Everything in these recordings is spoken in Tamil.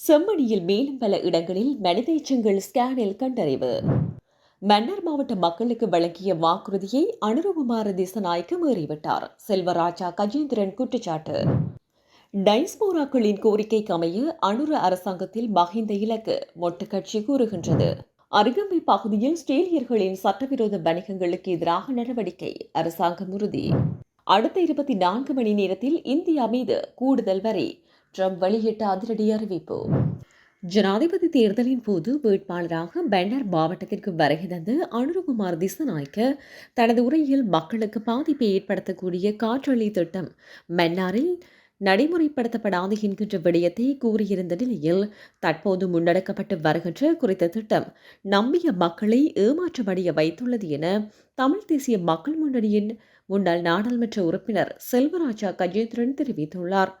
செம்மணியில் மேலும் பல இடங்களில் மனித எச்சங்கள் ஸ்கேனில் கண்டறிவு. மன்னர் மாவட்ட மக்களுக்கு வழங்கிய வாக்குறுதியை அனுரகுமார திசநாயக்க மீறிவிட்டார். செல்வராஜா கஜேந்திரன் குற்றச்சாட்டு. டைஸ்போராக்களின் கோரிக்கைக்கு அமைய அனுர அரசாங்கத்தில் மகிந்த இலக்கு மொட்டு கட்சி கூறுகின்றது. அருகம்பை பகுதியில் ஸ்ட்ரேலியர்களின் சட்டவிரோத வணிகங்களுக்கு எதிராக நடவடிக்கை அரசாங்கம் உறுதி. அடுத்த இருபத்தி நான்கு மணி நேரத்தில் இந்தியா மீது கூடுதல் வரை ட்ரம்ப் வெளியிட்ட அதிரடி அறிவிப்பு. ஜனாதிபதி தேர்தலின் போது வேட்பாளராக பென்னர் மாவட்டத்திற்கு வருகை தந்து அனுரகுமார் திசநாயக்க தனது உரையில் மக்களுக்கு பாதிப்பை ஏற்படுத்தக்கூடிய காற்றழி திட்டம் மன்னாரில் நடைமுறைப்படுத்தப்படாது என்கின்ற விடயத்தை கூறியிருந்த நிலையில் தற்போது முன்னெடுக்கப்பட்டு வருகின்ற குறித்த திட்டம் நம்பிய மக்களை ஏமாற்றமடைய வைத்துள்ளது என தமிழ் தேசிய மக்கள் முன்னணியின் முன்னாள் நாடாளுமன்ற உறுப்பினர் செல்வராஜா கஜேந்திரன் தெரிவித்துள்ளார்.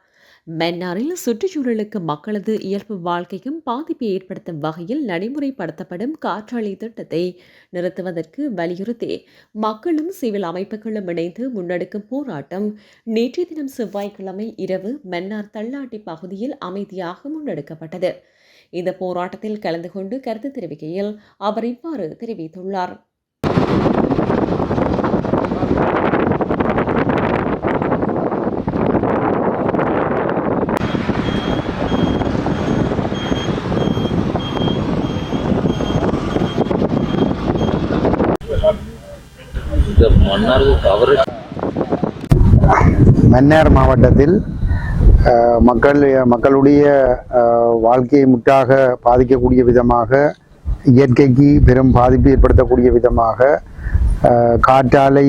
மன்னாரில் சுற்றுச்சூழலுக்கு மக்களது இயல்பு வாழ்க்கைக்கும் பாதிப்பை ஏற்படுத்தும் வகையில் நடைமுறைப்படுத்தப்படும் காற்றாலை திட்டத்தை நிறுத்துவதற்கு வலியுறுத்தி மக்களும் சிவில் அமைப்புகளும் இணைந்து முன்னெடுக்கும் போராட்டம் நேற்றைய தினம் செவ்வாய்க்கிழமை இரவு மன்னார் தள்ளாட்டி பகுதியில் அமைதியாக முன்னெடுக்கப்பட்டது. இந்த போராட்டத்தில் கலந்து கொண்டு கருத்து தெரிவிக்கையில் அவர் இவ்வாறு தெரிவித்துள்ளார். மன்னார் மாவட்டத்தில் மக்கள் மக்களுடைய வாழ்க்கையை முற்றாக பாதிக்கக்கூடிய விதமாக இயற்கைக்கு பெரும் பாதிப்பு ஏற்படுத்தக்கூடிய விதமாக காற்றாலை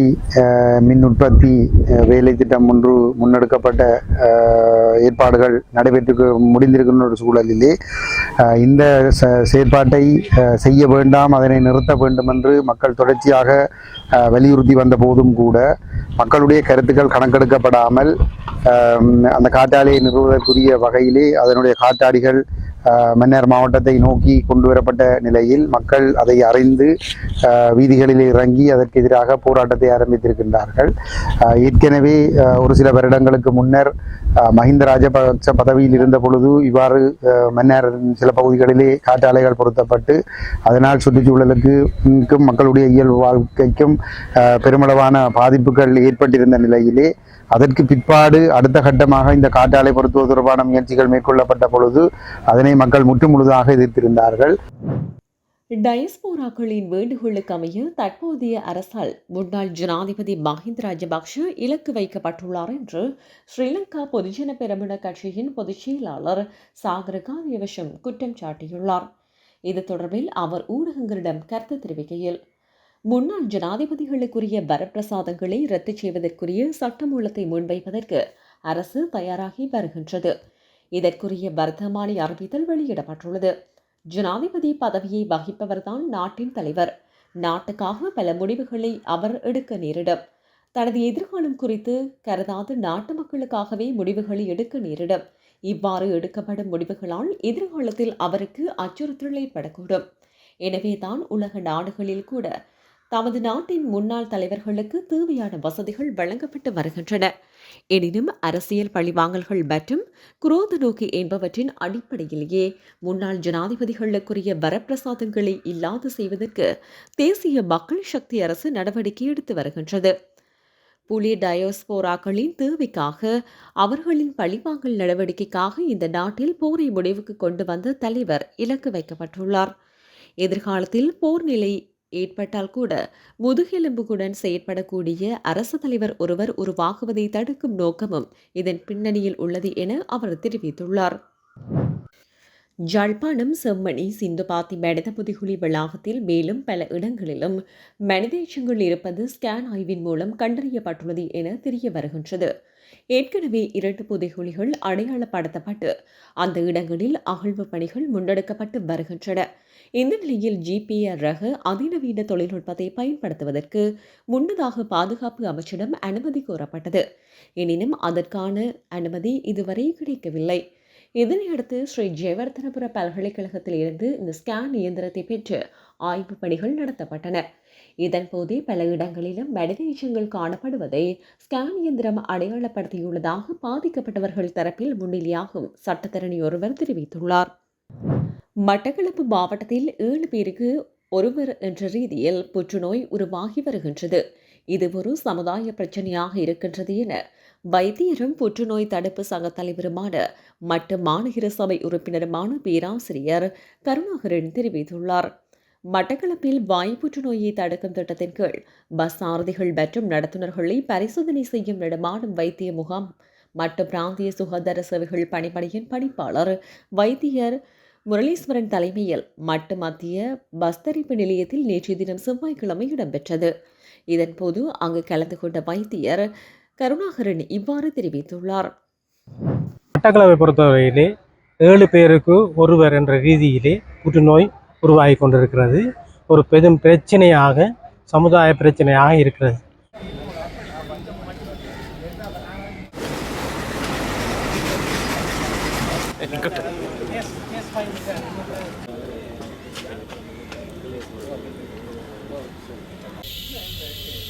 மின் உற்பத்தி வேலை திட்டம் ஒன்று முன்னெடுக்கப்பட்ட ஏற்பாடுகள் நடைபெற்று முடிந்திருக்கின்ற ஒரு சூழலிலே இந்த செயற்பாட்டை செய்ய வேண்டாம் அதனை நிறுத்த வேண்டும் என்று மக்கள் தொடர்ச்சியாக வலியுறுத்தி வந்த போதும் கூட மக்களுடைய கருத்துக்கள் கணக்கெடுக்கப்படாமல் அந்த காற்றாலையை நிறுவுவதற்குரிய வகையிலே அதனுடைய காற்றாடிகள் மன்னார் மாவட்டத்தை நோக்கி கொண்டு வரப்பட்ட நிலையில் மக்கள் அதை அறிந்து வீதிகளில் இறங்கி அதற்கு எதிராக போராட்டத்தை ஆரம்பித்திருக்கின்றார்கள். ஏற்கனவே ஒரு சில வருடங்களுக்கு முன்னர் மஹிந்த ராஜபக்ச பதவியில் இருந்த பொழுது இவ்வாறு ஆஹ், மன்னார் சில பகுதிகளிலே காற்றாலைகள் பொருத்தப்பட்டு அதனால் சுற்றுச்சூழலுக்கு மக்களுடைய இயல்பு வாழ்க்கைக்கும் பெருமளவான பாதிப்புகள் ஏற்பட்டிருந்த நிலையிலே அதற்கு பிற்பாடு அடுத்த கட்டமாக இந்த காற்றாலை பொருத்துவது தொடர்பான முயற்சிகள் மேற்கொள்ளப்பட்ட பொழுது அதனை மக்கள் முற்றுமுழுதாக எதிர்த்திருந்தார்கள். டயஸ்போராக்களின் வேண்டுகோளுக்கு அமைய தற்போதைய அரசால் முன்னாள் ஜனாதிபதி மஹிந்த ராஜபக்ஷ இலக்கு வைக்கப்பட்டுள்ளார் என்று ஸ்ரீலங்கா பொதுஜன பெரமுன கட்சியின் பொதுச் செயலாளர் சாகர குற்றம் சாட்டியுள்ளார். இது தொடர்பில் அவர் ஊடகங்களிடம் கருத்து தெரிவிக்கையில் முன்னாள் ஜனாதிபதிகளுக்குரிய வரப்பிரசாதங்களை ரத்து செய்வதற்குரிய சட்டமூலத்தை முன்வைப்பதற்கு அரசு தயாராகி வருகின்றது. இதற்குரிய வர்த்தமானி அறிவித்தல் வெளியிடப்பட்டுள்ளது. ஜனாதிபதி பதவியை வகிப்பவர்தான் நாட்டின் தலைவர். நாட்டுக்காக பல முடிவுகளை அவர் எடுக்க நேரிடும். தனது எதிர்காலம் குறித்து கருதாது நாட்டு மக்களுக்காகவே முடிவுகளை எடுக்க நேரிடும். இவ்வாறு எடுக்கப்படும் முடிவுகளால் எதிர்காலத்தில் அவருக்கு அச்சுறுத்தல் ஏற்படக்கூடும் எனவே தான் உலக நாடுகளில் கூட தமது நாட்டின் முன்னாள் தலைவர்களுக்கு தேவையான வசதிகள் வழங்கப்பட்டு வருகின்றன. எனினும் அரசியல் பழிவாங்கல்கள் மற்றும் குரோத நோக்கி என்பவற்றின் அடிப்படையிலேயே முன்னாள் ஜனாதிபதிகளுக்குரிய வரப்பிரசாதங்களை இல்லாது செய்வதற்கு தேசிய மக்கள் சக்தி அரசு நடவடிக்கை எடுத்து வருகின்றது. புலி டயோஸ்போராக்களின் தேவைக்காக அவர்களின் பழிவாங்கல் நடவடிக்கைக்காக இந்த நாட்டில் போரை முடிவுக்கு கொண்டு வந்த தலைவர் இலக்கு வைக்கப்பட்டுள்ளார். எதிர்காலத்தில் போர் நிலை ஏற்பட்டால் கூட முதுகெலும்புடன் செயற்படக்கூடிய அரசு தலைவர் ஒருவர் உருவாகுவதை தடுக்கும் நோக்கமும் இதன் பின்னணியில் உள்ளது என அவர் தெரிவித்துள்ளார். ஜாழ்ப்பாணம் செம்மணி சிந்துபாத்தி மனித புதிகுழி வளாகத்தில் மேலும் பல இடங்களிலும் மனித எச்சங்கள் இருப்பது ஸ்கேன் ஆய்வின் மூலம் கண்டறியப்பட்டுள்ளது என தெரிய வருகின்றது. ஏற்கனவே இரண்டு புதைகுழிகள் அடையாளப்படுத்தப்பட்டு அந்த இடங்களில் அகழ்வு பணிகள் முன்னெடுக்கப்பட்டு வருகின்றன. இந்த நிலையில் ஜிபிஆர் ரக அதிநவீன தொழில்நுட்பத்தை பயன்படுத்துவதற்கு முன்னதாக பாதுகாப்பு அமைச்சிடம் அனுமதி கோரப்பட்டது. எனினும் அதற்கான அனுமதி இதுவரை கிடைக்கவில்லை. இதனையடுத்து ஸ்ரீ ஜெயவர்தனபுர பல்கலைக்கழகத்தில் இருந்து இந்த ஸ்கேன் இயந்திரத்தை பெற்று ஆய்வுப் பணிகள் நடத்தப்பட்டன. இதன்போதே பல இடங்களிலும் மனித எச்சங்கள் காணப்படுவதை ஸ்கேன் இயந்திரம் அடையாளப்படுத்தியுள்ளதாக பாதிக்கப்பட்டவர்கள் தரப்பில் முன்னிலையாகும் சட்டத்தரணி ஒருவர் தெரிவித்துள்ளார். மட்டக்களப்பு மாவட்டத்தில் ஏழு பேருக்கு ஒருவர் என்ற ரீதியில் புற்றுநோய் உருவாகி வருகின்றது. இது ஒரு சமுதாய பிரச்சனையாக இருக்கின்றது என வைத்தியரும் புற்றுநோய் தடுப்பு சங்க தலைவருமான மட்டு மாநகர சபை உறுப்பினருமான பேராசிரியர் கருணாகரன் தெரிவித்துள்ளார். மட்டக்களப்பில் வாய் புற்றுநோயை தடுக்கும் திட்டத்தின் கீழ் பஸ் சாரதிகள் மற்றும் நடத்துனர்களை பரிசோதனை செய்யும் நடமாடும் வைத்திய முகாம். மற்றும் பிராந்திய சுகாதார சேவைகள் பணிப்படையின் பணிப்பாளர் வைத்தியர் முரளீஸ்வரன் தலைமையில் மட்டு மத்திய பஸ் தரிப்பு நிலையத்தில் நேற்றைய தினம் செவ்வாய்க்கிழமை இடம்பெற்றது. இதன்போது அங்கு கலந்து கொண்ட வைத்தியர் கருணாகரன் இவ்வாறு தெரிவித்துள்ளார். மட்டக்களவை பொறுத்தவரையிலே ஏழு பேருக்கு ஒருவர் என்ற ரீதியிலே புற்றுநோய் உருவாகி கொண்டிருக்கிறது. ஒரு பெரும் பிரச்சனையாக சமுதாய பிரச்சனையாக இருக்கிறது. போகணும்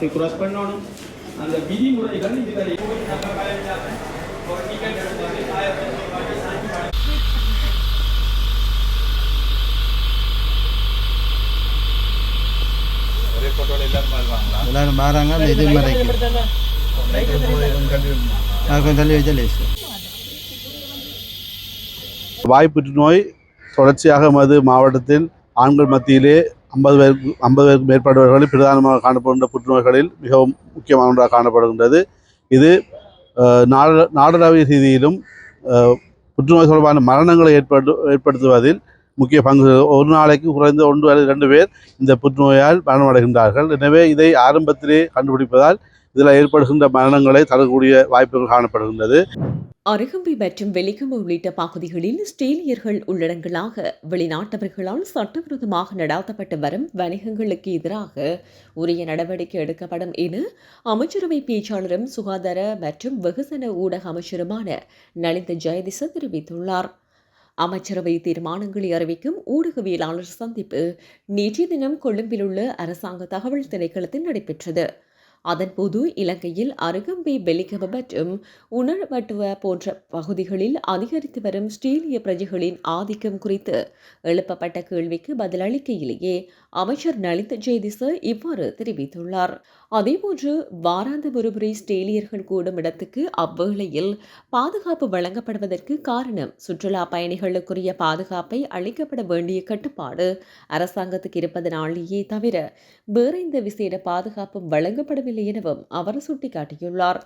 பார்த்து கிராஸ் பண்ணணும். அந்த விதிமுறைகள் இதுகளை எல்லாரும் மாறாங்க அந்த இது மறைக்கும் நான் கொஞ்சம் தள்ளி வச்சா லேசு. வாய் புற்றுநோய் தொடர்ச்சியாக மது மாவட்டத்தில் ஆண்கள் மத்தியிலே ஐம்பது பேருக்கு ஐம்பது பேருக்கு மேற்பட்டவர்களில் பிரதானமாக காணப்படுகின்ற புற்றுநோய்களில் மிகவும் முக்கியமான ஒன்றாக காணப்படுகின்றது. இது நாட நாடளாவிய ரீதியிலும் புற்றுநோய் தொடர்பான மரணங்களை ஏற்படு ஏற்படுத்துவதில் முக்கிய பங்கு ஒரு நாளைக்கு குறைந்த ஒன்று அல்லது இரண்டு பேர் இந்த புற்றுநோயால் மரணமடைகின்றார்கள். எனவே இதை ஆரம்பத்திலே கண்டுபிடிப்பதால் இதில் ஏற்படுகின்ற மரணங்களை தரக்கூடிய வாய்ப்புகள் காணப்படுகின்றது. அருகம்பை மற்றும் வெலிகம்பு உள்ளிட்ட பகுதிகளில் ஸ்டேலியர்கள் உள்ளடங்களாக வெளிநாட்டவர்களால் சட்டவிரோதமாக நடாத்தப்பட்டு வரும் வணிகங்களுக்கு எதிராக உரிய நடவடிக்கை எடுக்கப்படும் என அமைச்சரவை பேச்சாளரும் சுகாதார மற்றும் வெகுசன ஊடக அமைச்சருமான நலிந்த ஜெயதிச தெரிவித்துள்ளார். அமைச்சரவை தீர்மானங்களை அறிவிக்கும் ஊடகவியலாளர் சந்திப்பு நேற்றைய தினம் கொழும்பில் உள்ள அரசாங்க தகவல் திணைக்களத்தில் நடைபெற்றது. அதன்போது இலங்கையில் அருகம்பை வெலிகம மற்றும் உணர்வட்டுவ போன்ற பகுதிகளில் அதிகரித்து வரும் ஸ்டீலிய பிரஜைகளின் ஆதிக்கம் குறித்து எழுப்பப்பட்ட கேள்விக்கு பதிலளிக்கையிலேயே அமைச்சர் நலிந்த ஜெய்திச இவ்வாறு தெரிவித்துள்ளார். அதேபோன்று வாராந்த ஒருமுறை ஸ்டேலியர்கள் கூடும் இடத்துக்கு அவ்வேளையில் பாதுகாப்பு வழங்கப்படுவதற்கு காரணம் சுற்றுலா பயணிகளுக்குரிய பாதுகாப்பை அளிக்கப்பட வேண்டிய கட்டுப்பாடு அரசாங்கத்துக்கு இருப்பதனாலேயே தவிர வேறு எந்த விசேட பாதுகாப்பும் வழங்கப்படவில்லை எனவும் அவர் சுட்டிக்காட்டியுள்ளார்.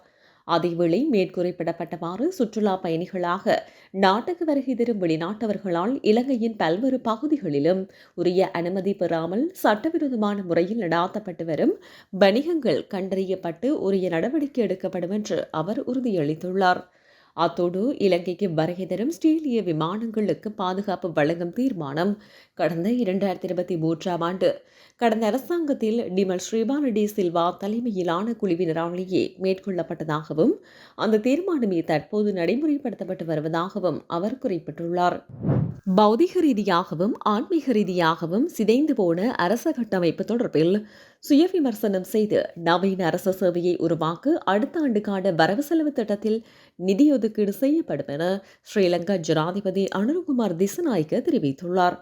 அதேவேளை மேற்குறிப்பிடப்பட்டவாறு சுற்றுலா பயணிகளாக நாட்டுக்கு வருகை தரும் வெளிநாட்டவர்களால் இலங்கையின் பல்வேறு பகுதிகளிலும் உரிய அனுமதி பெறாமல் சட்டவிரோதமான முறையில் நடாத்தப்பட்டு வரும் வணிகங்கள் கண்டறியப்பட்டு உரிய நடவடிக்கை எடுக்கப்படும் என்று அவர் உறுதியளித்துள்ளார். அத்தோடு இலங்கைக்கு வருகை தரும் ஸ்டீலிய விமானங்களுக்கு பாதுகாப்பு வழங்கும் தீர்மானம் கடந்த இரண்டாயிரத்தி இருபத்தி மூன்றாம் ஆண்டு. கடந்த அரசாங்கத்தில் டிமல் ஸ்ரீபாலடி சில்வா தலைமையிலான குழுவினராலேயே மேற்கொள்ளப்பட்டதாகவும் அந்த தீர்மானமே தற்போது நடைமுறைப்படுத்தப்பட்டு வருவதாகவும் அவர் குறிப்பிட்டுள்ளார். பௌதிக ரீதியாகவும் ஆன்மீக ரீதியாகவும் சிதைந்து போன அரச கட்டமைப்பு தொடர்பில் சுய விமர்சனம் செய்து நவீன அரச சேவையை உருவாக்க அடுத்த ஆண்டுக்கான வரவு செலவு திட்டத்தில் நிதி ஒதுக்கீடு செய்யப்படும் என ஸ்ரீலங்கா ஜனாதிபதி அனுருகுமார் திசநாயக்க தெரிவித்துள்ளார்.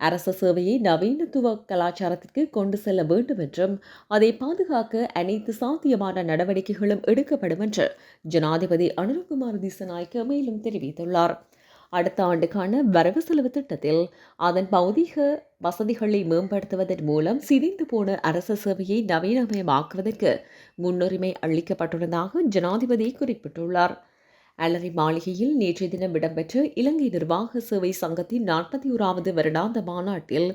அரச சேவையை நவீனத்துவ கலாச்சாரத்திற்கு கொண்டு செல்ல வேண்டும் என்றும் அதை பாதுகாக்க அனைத்து சாத்தியமான நடவடிக்கைகளும் எடுக்கப்படும் என்று ஜனாதிபதி அனுருகுமார் திசநாயக்க மேலும் தெரிவித்துள்ளார். அடுத்த ஆண்டுக்கான வரவு செலவு திட்டத்தில் அதன் பௌதீக வசதிகளை மேம்படுத்துவதன் மூலம் சிதைந்து போன அரச சேவையை நவீனமயமாக்குவதற்கு முன்னுரிமை அளிக்கப்பட்டுள்ளதாக ஜனாதிபதி குறிப்பிட்டுள்ளார். அலரி மாளிகையில் நேற்றைய தினம் இடம்பெற்ற இலங்கை நிர்வாக சேவை சங்கத்தின் நாற்பத்தி ஓராவது வருடாந்த மாநாட்டில்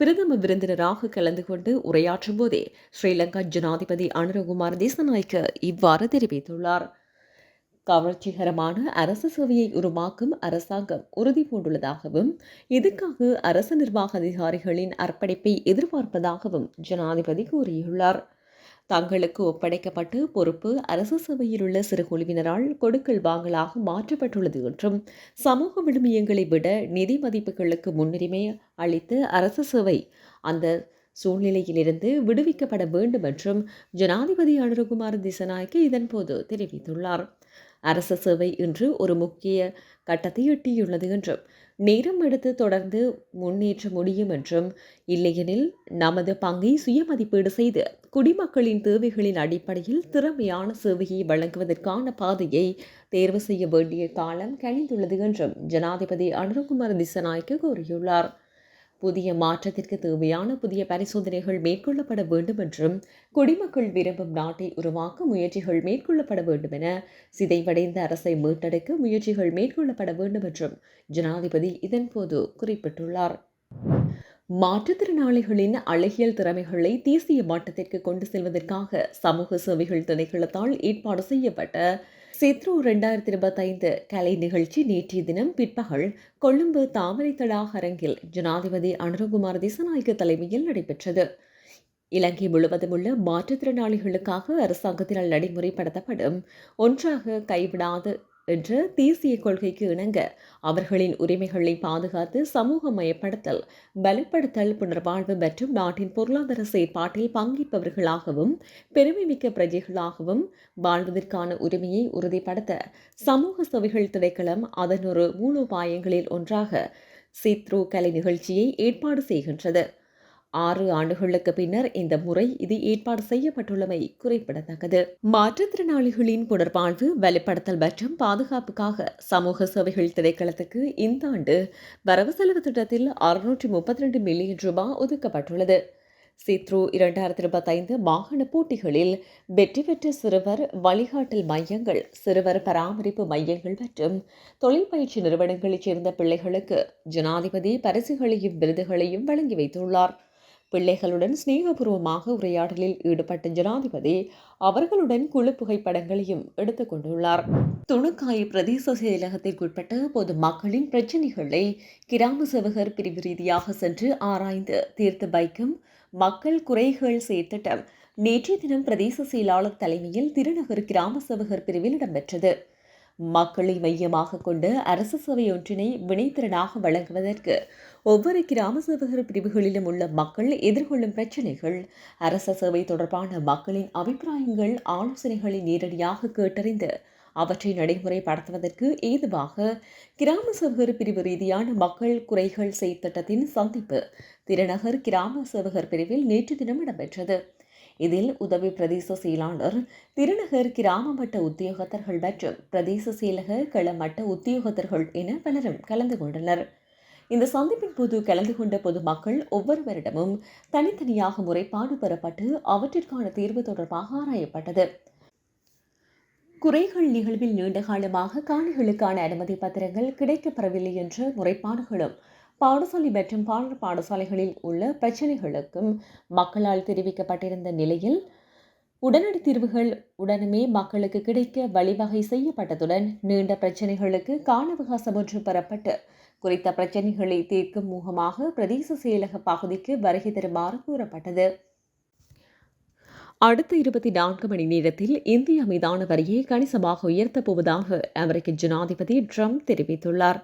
பிரதம விருந்தினராக கலந்து கொண்டு உரையாற்றும் போதே ஸ்ரீலங்கா ஜனாதிபதி அனுரகுமார் தேசநாயக்க இவ்வாறு தெரிவித்துள்ளார். கவர்ச்சிகரமான அரசு சேவையை உருவாக்கும் அரசாங்கம் உறுதி பூண்டுள்ளதாகவும் இதுக்காக அரசு நிர்வாக அதிகாரிகளின் அர்ப்பணிப்பை எதிர்பார்ப்பதாகவும் ஜனாதிபதி கூறியுள்ளார். தங்களுக்கு ஒப்படைக்கப்பட்டு பொறுப்பு அரசு சேவையில் உள்ள சிறு குழுவினரால் கொடுக்கல் வாங்கலாக மாற்றப்பட்டுள்ளது என்றும் சமூக விழுமியங்களை விட நிதி மதிப்புகளுக்கு முன்னுரிமை அளித்து அரசு சேவை அந்த சூழ்நிலையிலிருந்து விடுவிக்கப்பட வேண்டும் என்றும் ஜனாதிபதி அனுரகுமார் திசநாயக்க இதன்போது தெரிவித்துள்ளார். அரச சேவை இன்று ஒரு முக்கிய கட்டத்தை எட்டியுள்ளது என்றும் நேரம் எடுத்து தொடர்ந்து முன்னேற்ற முடியும் என்றும் இல்லையெனில் நமது பங்கை சுயமதிப்பீடு செய்து குடிமக்களின் தேவைகளின் அடிப்படையில் திறமையான சேவையை வழங்குவதற்கான பாதையை தேர்வு செய்ய வேண்டிய காலம் கழிந்துள்ளது என்றும் ஜனாதிபதி அனுரகுமார் திசநாயக்க கூறியுள்ளார். புதிய மாற்றத்திற்கு தேவையான புதிய பரிசோதனைகள் மேற்கொள்ளப்பட வேண்டும் என்றும் குடிமக்கள் விரும்பும் நாட்டை உருவாக்க முயற்சிகள் மேற்கொள்ளப்பட வேண்டும் என சிதைவடைந்த அரசை மீட்டெடுக்க முயற்சிகள் மேற்கொள்ளப்பட வேண்டும் என்றும் ஜனாதிபதி இதன்போது குறிப்பிட்டுள்ளார். மாற்றுத்திறனாளிகளின் அழகியல் திறமைகளை தேசிய மட்டத்திற்கு கொண்டு செல்வதற்காக சமூக சேவைகள் திணைக்களத்தால் ஏற்பாடு செய்யப்பட்ட சித்ரு ரெண்டாயிரத்தி இருபத்தைந்து கலை நிகழ்ச்சி நேற்றைய தினம் பிற்பகல் கொழும்பு தாமரை தடாக அரங்கில் ஜனாதிபதி அனுரகுமார் திசநாயக்க தலைமையில் நடைபெற்றது. இலங்கை முழுவதும் உள்ள மாற்றுத்திறனாளிகளுக்காக அரசாங்கத்தினால் நடைமுறைப்படுத்தப்படும் ஒன்றாக கைவிடாது என்ற தேசிய கொள்கைக்கு இணங்க அவர்களின் உரிமைகளை பாதுகாத்து சமூகமயப்படுத்தல் பலப்படுத்தல் புனர்வாழ்வு மற்றும் நாட்டின் பொருளாதார செயற்பாட்டில் பங்கேற்பவர்களாகவும் பெருமைமிக்க பிரஜைகளாகவும் வாழ்வதற்கான உரிமையை உறுதிப்படுத்த சமூக சபைகள் திணைக்களம் அதனொரு மூலோபாயங்களில் ஒன்றாக சித்ரு கலை நிகழ்ச்சியை ஏற்பாடு செய்கின்றது. ஆறு ஆண்டுகளுக்கு பின்னர் இந்த முறை இது ஏற்பாடு செய்யப்பட்டுள்ளமை குறிப்பிடத்தக்கது. மாற்றுத்திறனாளிகளின் புனர்வாழ்வு வலுப்படுத்தல் மற்றும் பாதுகாப்புக்காக சமூக சேவைகள் திரைக்களத்துக்கு இந்த ஆண்டு வரவு செலவு திட்டத்தில் அறுநூற்றி முப்பத்தி ரெண்டு மில்லியன் ரூபாய் ஒதுக்கப்பட்டுள்ளது. சித்ரு இரண்டாயிரத்தி இருபத்தைந்து வாகன போட்டிகளில் வெற்றி பெற்ற சிறுவர் வழிகாட்டல் மையங்கள் சிறுவர் பராமரிப்பு மையங்கள் மற்றும் தொழில் பயிற்சி நிறுவனங்களைச் சேர்ந்த பிள்ளைகளுக்கு ஜனாதிபதி பரிசுகளையும் விருதுகளையும் வழங்கி வைத்துள்ளார். பிள்ளைகளுடன் சிநேகபூர்வமாக உரையாடலில் ஈடுபட்ட ஜனாதிபதி அவர்களுடன் குழு புகைப்படங்களையும் எடுத்துக் கொண்டுள்ளார். துணுக்காய் பிரதேச செயலகத்திற்குட்பட்ட பொது மக்களின் பிரச்சினைகளை கிராம சேவகர் பிரிவு ரீதியாக சென்று ஆராய்ந்து தீர்த்து வைக்கும் மக்கள் குறைகள் செயற்திட்டம் நேற்றைய தினம் பிரதேச செயலாளர் தலைமையில் திருநகர் கிராம சேவகர் பிரிவில் இடம்பெற்றது. மக்களை மையமாக கொண்டு அரசு சபை ஒன்றினை வினைத்திறனாக வழங்குவதற்கு ஒவ்வொரு கிராம சேவகர் பிரிவுகளிலும் உள்ள மக்கள் எதிர்கொள்ளும் பிரச்சினைகள் அரச சேவை தொடர்பான மக்களின் அபிப்பிராயங்கள் ஆலோசனைகளை நேரடியாக கேட்டறிந்து அவற்றை நடைமுறைப்படுத்துவதற்கு ஏதுவாக கிராம சேவகர் பிரிவு ரீதியான மக்கள் குறைகள் செயற்திட்டத்தின் சந்திப்பு திருநகர் கிராம சேவகர் பிரிவில் நேற்று தினம் இடம்பெற்றது. இதில் உதவி பிரதேச செயலாளர் திருநகர் கிராம மட்ட உத்தியோகத்தர்கள் மற்றும் பிரதேச செயலக களமட்ட உத்தியோகத்தர்கள் என பலரும் கலந்து கொண்டனர். இந்த சந்திப்பின் போது கலந்து கொண்ட பொதுமக்கள் ஒவ்வொருவரிடமும் தனித்தனியாக முறைப்பாடு பெறப்பட்டு அவற்றிற்கான தீர்வு தொடர்பாக ஆராயப்பட்டது. குறைகள் நிகழ்வில் நீண்ட காலமாக காணிகளுக்கான அனுமதி பத்திரங்கள் கிடைக்கப்பெறவில்லை என்ற முறைப்பாடுகளும் பாடசாலை மற்றும் பாடர் பாடசாலைகளில் உள்ள பிரச்சனைகளுக்கும் மக்களால் தெரிவிக்கப்பட்டிருந்த நிலையில் உடனடி தீர்வுகள் உடனுமே மக்களுக்கு கிடைக்க வழிவகை செய்யப்பட்டதுடன் நீண்ட பிரச்சனைகளுக்கு கால அவகாசம் ஒன்று பெறப்பட்டு குறித்த பிரச்சினைகளை தீர்க்கும் முகமாக பிரதேச செயலக பகுதிக்கு வருகை தருமாறு கூறப்பட்டது. அடுத்த இருபத்தி நான்கு மணி நேரத்தில் இந்தியா மீதான வரியை கணிசமாக உயர்த்தப் போவதாக அமெரிக்க ஜனாதிபதி ட்ரம்ப் தெரிவித்துள்ளார்.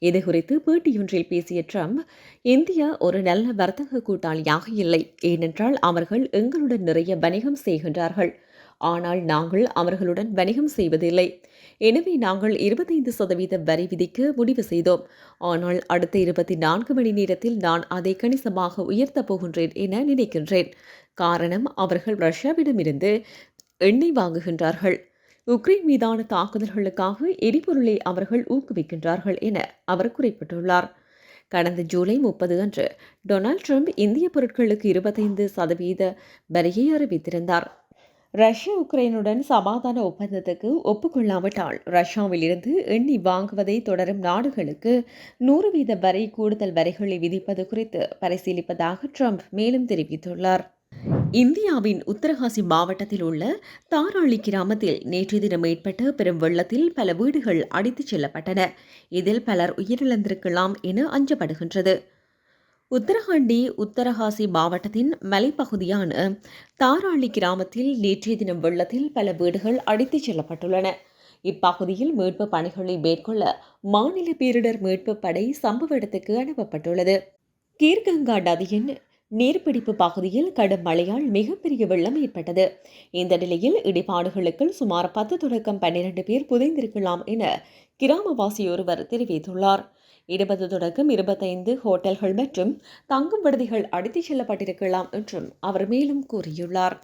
இதுகுறித்து பேட்டியொன்றில் பேசிய ட்ரம்ப் இந்தியா ஒரு நல்ல வர்த்தக கூட்டாளியாக இல்லை. ஏனென்றால் அவர்கள் எங்களுடன் நிறைய வணிகம் செய்கின்றார்கள். ஆனால் நாங்கள் அவர்களுடன் வணிகம் செய்வதில்லை. எனவே நாங்கள் இருபத்தைந்து சதவீத வரி விதிக்க முடிவு செய்தோம். ஆனால் அடுத்த இருபத்தி நான்கு மணி நேரத்தில் நான் அதை கணிசமாக உயர்த்தப் போகின்றேன் என நினைக்கின்றேன். காரணம் அவர்கள் ரஷ்யாவிடமிருந்து எண்ணெய் வாங்குகின்றார்கள். உக்ரைன் மீதான தாக்குதல்களுக்காக எரிபொருளை அவர்கள் ஊக்குவிக்கின்றார்கள் என அவர் குறிப்பிட்டுள்ளார். கடந்த ஜூலை முப்பது அன்று டொனால்ட் ட்ரம்ப் இந்திய பொருட்களுக்கு இருபத்தைந்து சதவீத வரியை அறிவித்திருந்தார். ரஷ்யா உக்ரைனுடன் சமாதான ஒப்பந்தத்துக்கு ஒப்புக்கொள்ளாவிட்டால் ரஷ்யாவில் இருந்து எண்ணெய் வாங்குவதை தொடரும் நாடுகளுக்கு நூறு வீத வரை கூடுதல் வரிகளை விதிப்பது குறித்து பரிசீலிப்பதாக ட்ரம்ப் மேலும் தெரிவித்துள்ளார். இந்தியாவின் உத்தரகாசி மாவட்டத்தில் உள்ள தாராளி கிராமத்தில் நேற்று தினம் ஏற்பட்ட பெரும் வெள்ளத்தில் பல வீடுகள் அடித்துச் செல்லப்பட்டன. இதில் பலர் உயிரிழந்திருக்கலாம் என அஞ்சப்படுகின்றது. உத்தரகாண்டி உத்தரகாசி மாவட்டத்தின் மலைப்பகுதியான தாராளி கிராமத்தில் நேற்றைய தினம் வெள்ளத்தில் பல வீடுகள் அடித்துச் செல்லப்பட்டுள்ளன. இப்பகுதியில் மீட்பு பணிகளை மேற்கொள்ள மாநில பேரிடர் மீட்பு படை சம்பவ இடத்துக்கு அனுப்பப்பட்டுள்ளது. கீர்கங்கா நதியின் நீர்பிடிப்பு பகுதியில் கடும் மழையால் மிகப்பெரிய வெள்ளம் ஏற்பட்டது. இந்த நிலையில் இடிபாடுகளுக்குள் சுமார் பத்து தொடக்கம் பன்னிரண்டு பேர் புதைந்திருக்கலாம் என கிராமவாசி ஒருவர் தெரிவித்துள்ளார். இருபது தொடக்கம் இருபத்தைந்து ஹோட்டல்கள் மற்றும் தங்கும் விடுதிகள் அடித்துச் செல்லப்பட்டிருக்கலாம் என்றும் அவர் மேலும் கூறியுள்ளார்.